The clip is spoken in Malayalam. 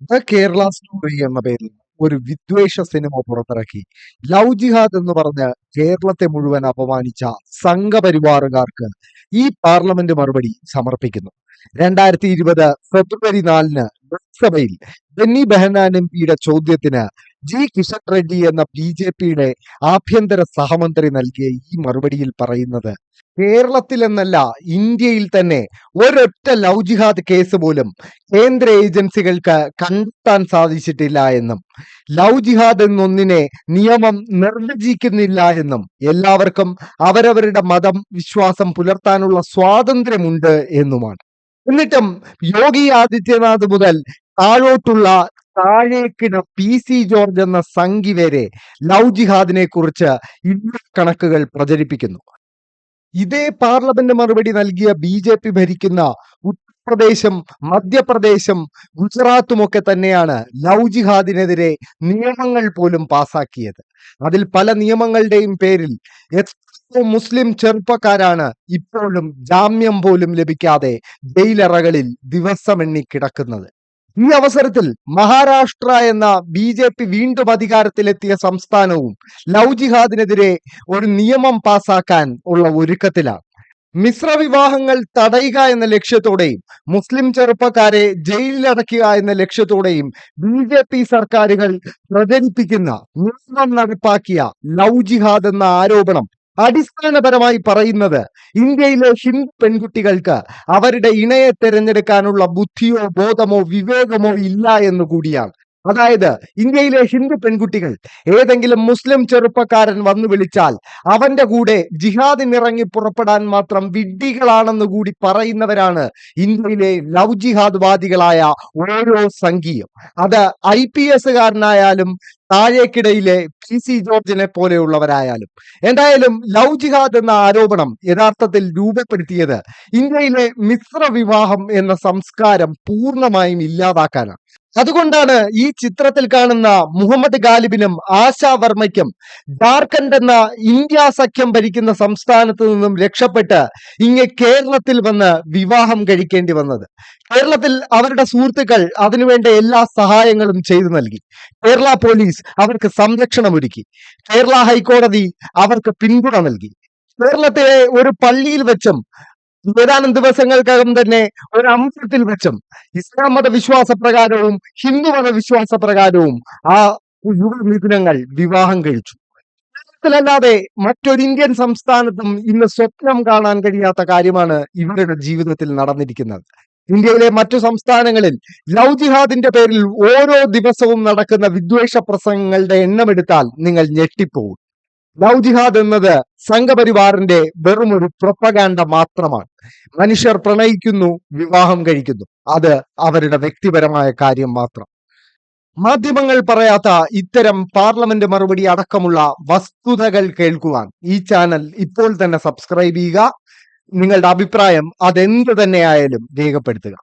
ദ കേരള സ്റ്റോറി എന്ന പേരിൽ ഒരു വിദ്വേഷ സിനിമ പുറത്തിറക്കി. ലവ് ജിഹാദ് എന്ന് പറഞ്ഞ് കേരളത്തെ മുഴുവൻ അപമാനിച്ച സംഘപരിവാറുകാർക്ക് ഈ പാർലമെന്റ് മറുപടി സമർപ്പിക്കുന്നു. രണ്ടായിരത്തി ഇരുപത് ഫെബ്രുവരി നാലിന് ലോക്സഭയിൽ ബെന്നി ബെഹനാൻ എം പിയുടെ ചോദ്യത്തിന് ജി കിഷൻ റെഡ്ഡി എന്ന ബി ജെ പിയുടെ ആഭ്യന്തര സഹമന്ത്രി നൽകിയ ഈ മറുപടിയിൽ പറയുന്നത് കേരളത്തിൽ എന്നല്ല ഇന്ത്യയിൽ തന്നെ ഒരൊറ്റ ലവ് ജിഹാദ് കേസ് പോലും കേന്ദ്ര ഏജൻസികൾക്ക് കണ്ടെത്താൻ സാധിച്ചിട്ടില്ല എന്നും ലവ് ജിഹാദ് എന്നൊന്നിനെ നിയമം നിർവചിക്കുന്നില്ല എന്നും എല്ലാവർക്കും അവരവരുടെ മതം വിശ്വാസം പുലർത്താനുള്ള സ്വാതന്ത്ര്യമുണ്ട് എന്നുമാണ്. എന്നിട്ടും യോഗി ആദിത്യനാഥ് മുതൽ താഴോട്ടുള്ള താഴേക്കിട പി സി ജോർജ് എന്ന സംഘി വരെ ലവ് ജിഹാദിനെ കുറിച്ച് ഇന്ന കണക്കുകൾ പ്രചരിപ്പിക്കുന്നു. ഇതേ പാർലമെന്റ് മറുപടി നൽകിയ ബി ജെ പി ഭരിക്കുന്ന ഉത്തർപ്രദേശും മധ്യപ്രദേശും ഗുജറാത്തുമൊക്കെ തന്നെയാണ് ലവ് ജിഹാദിനെതിരെ നിയമങ്ങൾ പോലും പാസാക്കിയത്. അതിൽ പല നിയമങ്ങളുടെയും പേരിൽ എത്രയോ മുസ്ലിം ചെറുപ്പക്കാരാണ് ഇപ്പോഴും ജാമ്യം പോലും ലഭിക്കാതെ ജയിലറകളിൽ ദിവസമെണ്ണി കിടക്കുന്നത്. ഈ അവസരത്തിൽ മഹാരാഷ്ട്ര എന്ന ബി ജെ പി വീണ്ടും അധികാരത്തിലെത്തിയ സംസ്ഥാനവും ലവ് ജിഹാദിനെതിരെ ഒരു നിയമം പാസാക്കാൻ ഉള്ള ഒരുക്കത്തിലാണ്. മിശ്ര വിവാഹങ്ങൾ തടയുക എന്ന ലക്ഷ്യത്തോടെയും മുസ്ലിം ചെറുപ്പക്കാരെ ജയിലിലടക്കുക എന്ന ലക്ഷ്യത്തോടെയും ബി ജെ പി സർക്കാരുകൾ പ്രചരിപ്പിക്കുന്ന നിയമം നടപ്പാക്കിയ ലവ് ജിഹാദ് എന്ന ആരോപണം അടിസ്ഥാനപരമായി പറയുന്നത് ഇന്ത്യയിലെ ഹിന്ദു പെൺകുട്ടികൾക്ക് അവരുടെ ഇണയെ തിരഞ്ഞെടുക്കാനുള്ള ബുദ്ധിയോ ബോധമോ വിവേകമോ ഇല്ല എന്ന് കൂടിയാണ്. അതായത് ഇന്ത്യയിലെ ഹിന്ദു പെൺകുട്ടികൾ ഏതെങ്കിലും മുസ്ലിം ചെറുപ്പക്കാരൻ വന്നു വിളിച്ചാൽ അവന്റെ കൂടെ ജിഹാദിനിറങ്ങി പുറപ്പെടാൻ മാത്രം വിഡ്ഢികളാണെന്ന് കൂടി പറയുന്നവരാണ് ഇന്ത്യയിലെ ലവ് ജിഹാദ് വാദികളായ ഓരോ സംഘിയും. അത് ഐ പി എസുകാരനായാലും താഴേക്കിടയിലെ പി സി ജോർജിനെ പോലെയുള്ളവരായാലും. എന്തായാലും ലവ് ജിഹാദ് എന്ന ആരോപണം യഥാർത്ഥത്തിൽ രൂപപ്പെടുത്തിയത് ഇന്ത്യയിലെ മിശ്ര വിവാഹം എന്ന സംസ്കാരം പൂർണമായും ഇല്ലാതാക്കാനാണ്. അതുകൊണ്ടാണ് ഈ ചിത്രത്തിൽ കാണുന്ന മുഹമ്മദ് ഗാലിബിനും ആശാ വർമ്മയ്ക്കും ജാർഖണ്ഡ് എന്ന ഇന്ത്യ സഖ്യം ഭരിക്കുന്ന സംസ്ഥാനത്ത് നിന്നും രക്ഷപ്പെട്ട് ഇങ്ങ് കേരളത്തിൽ വന്ന് വിവാഹം കഴിക്കേണ്ടി വന്നത്. കേരളത്തിൽ അവരുടെ സുഹൃത്തുക്കൾ അതിനുവേണ്ട എല്ലാ സഹായങ്ങളും ചെയ്തു നൽകി. കേരള പോലീസ് അവർക്ക് സംരക്ഷണം ഒരുക്കി കേരള ഹൈക്കോടതി അവർക്ക് പിന്തുണ നൽകി. കേരളത്തിലെ ഒരു പള്ളിയിൽ വെച്ചും ഏതാനും ദിവസങ്ങൾക്കകം തന്നെ ഒരു അംശത്തിൽ വെച്ചും ഇസ്ലാം മത വിശ്വാസ പ്രകാരവും ഹിന്ദു മത വിശ്വാസ പ്രകാരവും ആ യുവമിഥുനങ്ങൾ വിവാഹം കഴിച്ചു. കേരളത്തിലല്ലാതെ മറ്റൊരു ഇന്ത്യൻ സംസ്ഥാനത്തും ഇന്ന് സ്വപ്നം കാണാൻ കഴിയാത്ത കാര്യമാണ് ഇവരുടെ ജീവിതത്തിൽ നടന്നിരിക്കുന്നത്. ഇന്ത്യയിലെ മറ്റു സംസ്ഥാനങ്ങളിൽ ലവ് ജിഹാദിന്റെ പേരിൽ ഓരോ ദിവസവും നടക്കുന്ന വിദ്വേഷ പ്രസംഗങ്ങളുടെ എണ്ണമെടുത്താൽ നിങ്ങൾ ഞെട്ടിപ്പോകും ലവ് ജിഹാദ് എന്നത് സംഘപരിവാറിന്റെ വെറും ഒരു പ്രൊപ്പഗാൻഡ മാത്രമാണ്. മനുഷ്യർ പ്രണയിക്കുന്നു വിവാഹം കഴിക്കുന്നു. അത് അവരുടെ വ്യക്തിപരമായ കാര്യം മാത്രം. മാധ്യമങ്ങൾ പറയാത്ത ഇത്തരം പാർലമെന്റ് മറുപടി അടക്കമുള്ള വസ്തുതകൾ കേൾക്കുവാൻ ഈ ചാനൽ ഇപ്പോൾ തന്നെ സബ്സ്ക്രൈബ് ചെയ്യുക. നിങ്ങളുടെ അഭിപ്രായം അതെന്ത് തന്നെയായാലും രേഖപ്പെടുത്തുക.